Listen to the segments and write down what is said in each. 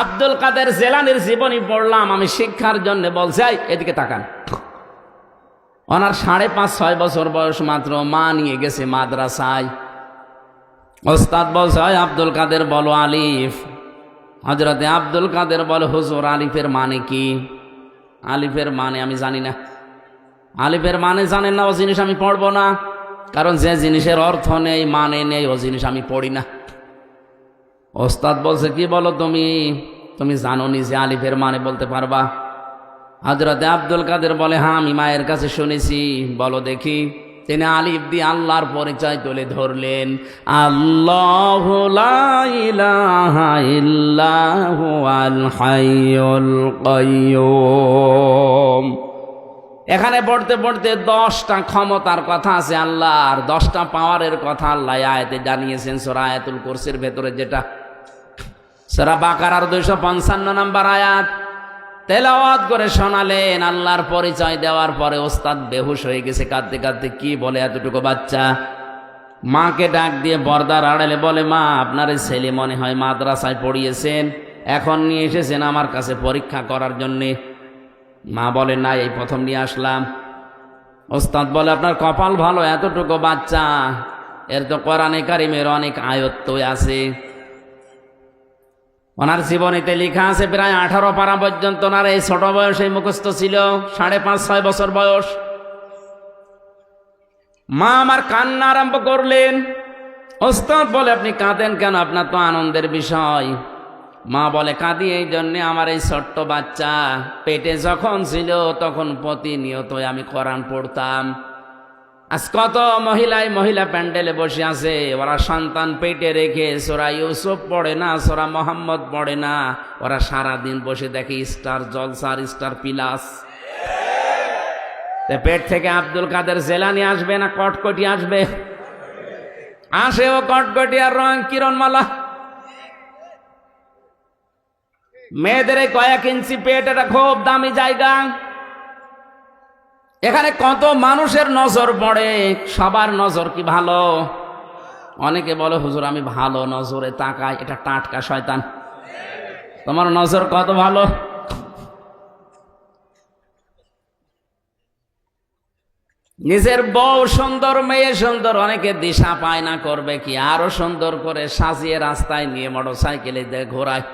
আব্দুল কাদের জেলানির জীবনী পড়লাম আমি শিক্ষার জন্য বলছি "এই, এদিকে তাকান। ওনার সাড়ে পাঁচ ছয় বছর বয়স মাত্র মা নিয়ে গেছে মাদ্রাসায়। ওস্তাদ বলছে "ওই আব্দুল কাদের বলো আলিফ। হজরতে আব্দুল কাদের বলে হুজুর আলিফের মানে কি? আলিফের মানে আমি জানি না। আলিফের মানে জানেন না ও জিনিস আমি পড়ব না। কারণ যে জিনিসের অর্থ নেই মানে নেই ও জিনিস আমি পড়ি না। ওস্তাদ বলছে, কি বলো তুমি? তুমি জানো নি যে আলিফের মানে বলতে পারবা? হজরতে আব্দুল কাদের বলে হ্যাঁ আমি মায়ের কাছে শুনেছি। বলো দেখি। তিনি আলিফ দিয়ে আল্লাহর পরিচয় তুলে ধরলেন। আল্লাহ এখানে পড়তে পড়তে দশটা ক্ষমতার কথা আছে আল্লাহর, দশটা পাওয়ারের কথা আল্লাহ আয়াতে জানিয়েছেন, সোরা আয়াতুল কোর্সের ভেতরে যেটা সোরা বাকারার দুইশো পঞ্চান্ন নাম্বার আয়াত। তেলাওয়াত করে শোনালেন, আল্লাহর পরিচয় দেওয়ার পরে ওস্তাদ বেহুশ হয়ে গেছে, কাঁদতে কাঁদতে কি বলে এতটুকু বাচ্চা? মাকে ডাক দিয়ে বর্দার আড়ালে বলে, মা, আপনার ছেলে মনে হয় মাদ্রাসায় পড়িয়েছেন, এখন নিয়ে এসেছেন আমার কাছে পরীক্ষা করার জন্যে। মা বলে, না, এই প্রথম নিয়ে আসলাম। ওস্তাদ বলে, আপনার কপাল ভালো, এতটুকু বাচ্চা। এর তো কোরআনে কারিমের অনেক আয়ত্ত আছে। ওনার জীবনীতে লেখা আছে প্রায় আঠারো পারা পর্যন্ত ওনার এই ছোট বয়সে মুখস্থ ছিল, সাড়ে পাঁচ, ছয় বছর বয়স। মা আমার কান্না আরম্ভ করলেন। ওস্তাদ বলে, আপনি কাঁদেন কেন? আপনার তো আনন্দের বিষয়। মা বলে, কাঁদি, এই জন্যে আমার এই ছোট্ট বাচ্চা পেটে যখন ছিল তখন প্রতিনিয়ত আমি কোরআন পড়তাম। আজ কত মহিলায় মহিলা প্যান্ডেলে বসে আছে, ওরা সন্তান পেটে রেখে, সোরা ইউসুফ পড়ে না, সোরা মোহাম্মদ পড়ে না, ওরা সারা দিন বসে দেখে স্টার জলসার, স্টার পিলাস। পেট থেকে আব্দুল কাদের জেলানি আসবে না, কটকটি আসবে? আসে ও কটকটি আর রং কিরণমালা। মেয়েদের কয়েক ইঞ্চি পেট, এটা খুব দামি জায়গা। এখানে কত মানুষের নজর পড়ে, সবার নজর কি ভালো? অনেকে বলে, হুজুর, আমি ভালো নজরে তাকাই, এটা টাটকা শয়তান। তোমার নজর কত ভালো? নিজের বউ সুন্দর, মেয়ে সুন্দর, অনেকে দিশা পায় না, করবে কি? আরও সুন্দর করে সাজিয়ে রাস্তায় নিয়ে মোটর সাইকেলে ঘোরায়।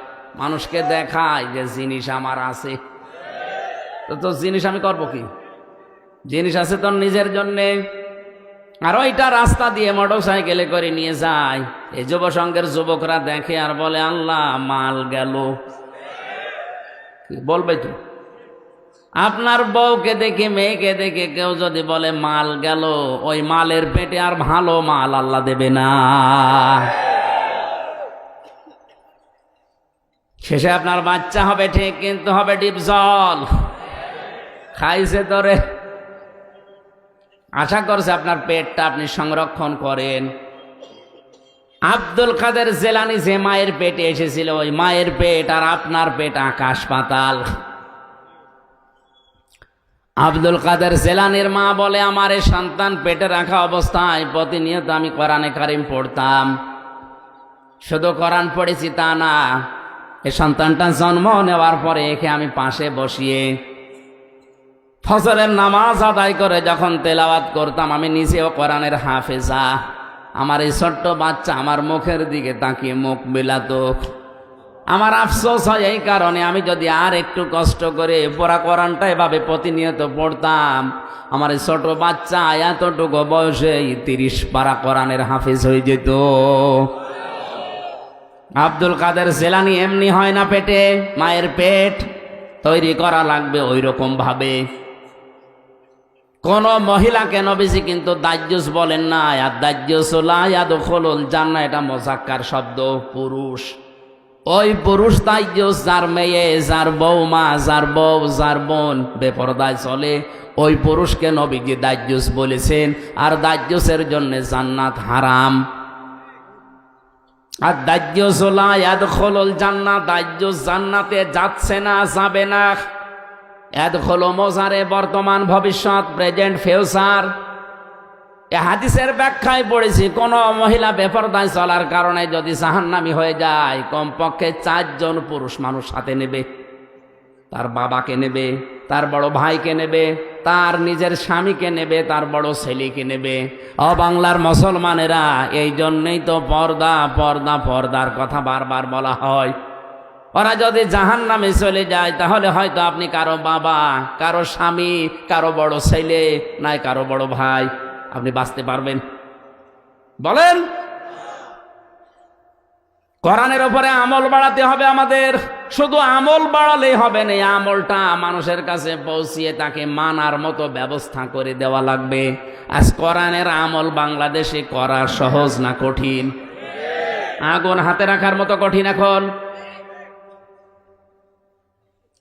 মানুষকে দেখায় যে জিনিস আমার আছে। তো জিনিস আমি করব কি? জিনিস আছে তোর নিজের জন্যে। আর ওইটা রাস্তা দিয়ে মোটর সাইকেলে করে নিয়ে যায়। এই যুব সংঘের যুবকরা দেখে আর বলে, আল্লাহ, মাল গেল। বলবে তো? আপনার বউকে দেখে, মেয়েকে দেখে কেউ যদি বলে, মাল গেল, ওই মালের পেটে আর ভালো মাল আল্লাহ দেবে না। শেষে আপনার বাচ্চা হবে, ঠিক, কিন্তু হবে ডিপ জল। খাইছে তোরে। আশা করছে আপনার পেটটা আপনি সংরক্ষণ করেন। আব্দুল কাদের জেলানি যে মায়ের পেটে এসেছিল, ওই মায়ের পেট আর আপনার পেট আকাশ পাতাল। আব্দুল কাদের জেলানির মা বলে, আমার এই সন্তান পেটে রাখা অবস্থায় প্রতিনিয়ত আমি কোরআনে কারিম পড়তাম। শুধু কোরআন পড়েছি তা না এই সন্তানটা জন্ম নেওয়ার পরে একে আমি পাশে বসিয়ে ফজরের নামাজ আদায় করে যখন তেলাওয়াত করতাম, আমি নিজেও কোরআনের হাফেজা। আমার এই ছোট্ট বাচ্চা আমার মুখের দিকে তাকিয়ে মুখ মিলাতো। আমার আফসোস হয় এই কারণে আমি যদি আর একটু কষ্ট করে পড়া কোরআনটা এভাবে প্রতিনিয়ত পড়তাম, আমার এই ছোট বাচ্চা এতটুকু বয়সে তিরিশ পারা কোরআনের হাফেজ হয়ে যেত। আব্দুল কাদের জেলানি এমনি হয় না পেটে, মায়ের পেট তৈরি করা লাগবে ওই রকম ভাবে কোন মহিলাকে নবীজি কিন্তু দাজ্জুস বলেন না আর দাজ্জুসুলায়াদ খোলুল জান্না এটা মজাক্কার শব্দ, পুরুষ। ওই পুরুষ দাজ্জুস, যার মেয়ে, যার বৌমা যার বউ, যার বোন বেপরদায় চলে, ওই পুরুষকে নবীজি দাজ্জুস বলেছেন, আর দাজ্জুসের জন্য জান্নাত হারাম। আর দাজ্জুসুলায়াদ খোলুল জান্না দাজ্জুস জান্নাতে যাচ্ছে না, যাবে না। এদ হলো মোজারে বর্তমান ভবিষ্যৎ প্রেজেন্ট ফিউচার এ হাদিসের ব্যাখ্যায় পড়েছি, কোন মহিলা বেপরদায় চলার কারণে যদি জাহান্নামি হয়ে যায়, কমপক্ষে চারজন পুরুষ মানুষ সাথে নেবে। তার বাবাকে নেবে, তার বড় ভাইকে নেবে, তার নিজের স্বামীকে নেবে, তার বড় ছেলেকে নেবে। অ বাংলার মুসলমানেরা, এই জন্যই তো পর্দা পর্দা, পর্দার কথা বারবার বলা হয়। ওরা যদি জাহান নামে চলে যায়, তাহলে হয়তো আপনি কারও বাবা, কারও স্বামী, কারও বড় ছেলে, নাই কারও বড় ভাই। আপনি বাঁচতে পারবেন। বলেন? কোরআনের ওপরে আমল বাড়াতে হবে আমাদের। শুধু আমল বাড়ালেই হবে না আমলটা মানুষের কাছে পৌঁছিয়ে তাকে মানার মতো ব্যবস্থা করে দেওয়া লাগবে। আজ কোরআনের আমল বাংলাদেশে করা সহজ না কঠিন? আগুন হাতে রাখার মতো কঠিন এখন।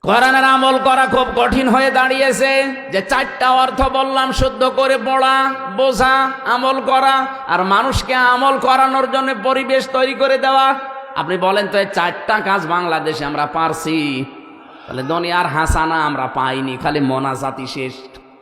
কোরআনের আমল করা খুব কঠিন হয়ে দাঁড়িয়েছে যে চারটা অর্থ বললাম, শুদ্ধ করে পড়া, বোঝা, আমল করা আর মানুষকে আমল করানোর জন্য পরিবেশ তৈরি করে দেওয়া। আপনি বলেন তো এই চারটা কাজ বাংলাদেশে আমরা পারছি? তাহলে দুনিয়ার হাসানা আমরা পাইনি, খালি মোনাজাতি শেষ।